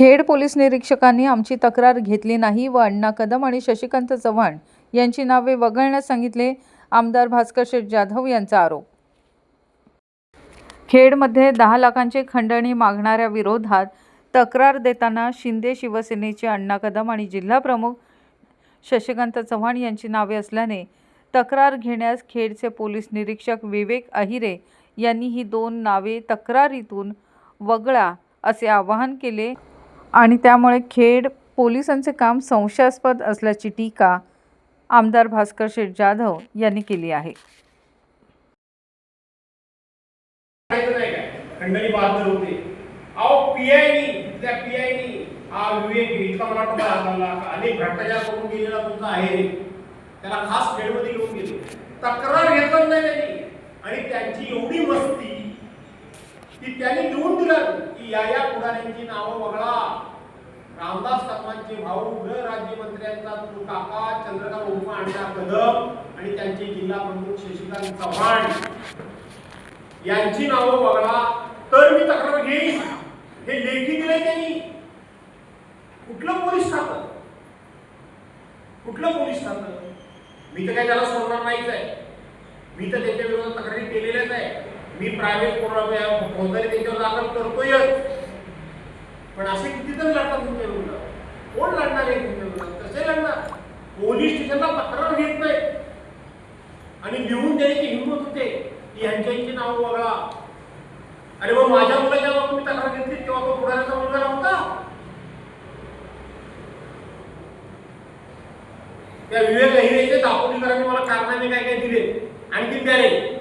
Khed police निरीक्षकांनी आमची तक्रार घेतली नाही व अण्णा कदम आणि शशिकांत चव्हाण यांची नावे वगळण्यास सांगितले आमदार भास्कर शेठ जाधव यांचा आरोप. खेडमध्ये दहा लाखांची खंडणी मागणाऱ्या विरोधात तक्रार देताना शिंदे शिवसेनेचे अण्णा कदम आणि जिल्हाप्रमुख शशिकांत चव्हाण यांची नावे असल्याने तक्रार घेण्यास खेडचे पोलीस निरीक्षक विवेक अहिरे यांनी ही दोन नावे तक्रारीतून वगळा असे आवाहन केले. आणि त्यामुळे खेड पोलिसांचे काम संशयास्पद असल्याची टीका आमदार भास्कर शेठ जाधव यांनी केली आहे. खंडणी बहादर होते. अहो पीआयनी त्या पीआयनी हा विवेक इतका मला वाटतं अनेक भ्रष्टाचार करून गेलेला तुमचा आहे. त्याला खास खेळमध्ये घेऊन गेले. तक्रार घेतच नाही त्यांनी. आणि त्यांची एवढी मस्ती की त्यांनी लिहून दिलं की या या पुढाऱ्यांची नावं वगळा. रामदास कदमांचे भाऊ गृह राज्यमंत्र्यांचा तो काका चंद्रकांत उर्फ अण्णा कदम आणि त्यांचे जिल्हा प्रमुख शशिकांत चव्हाण. यांची नावं वगळा. तर मी तक्रार घेईन. हे लेखी दिले त्यांनी. कुठलं पोलीस खातं कुठलं पोलीस खातं मी तर काही त्याला सोडणार नाहीच आहे. मी तर त्याच्या विरोधात तक्रारी केलेल्याच आहे. मी प्रायव्हेट फौजदारी त्याच्यावर दाखल करतोय. पण असे किती लढतात तुमच्या विरोधात. कोण लढणार आहे तुमच्या विरोधात? कसे लढणार? पोलीस स्टेशनला तक्रार घेत नाही. आणि लिहून द्यायची हिंमत होते. की यांच्याची नाव वगळा अरे मग माझ्या मुलाच्या जेव्हा तुम्ही तक्रार घेतली तेव्हा तो पुढाऱ्याचा मुलगा नव्हता? त्या विवेक अहिरेचे दापोलीकरांनी मला कारनामे काय काय दिले? आणखी द्या रे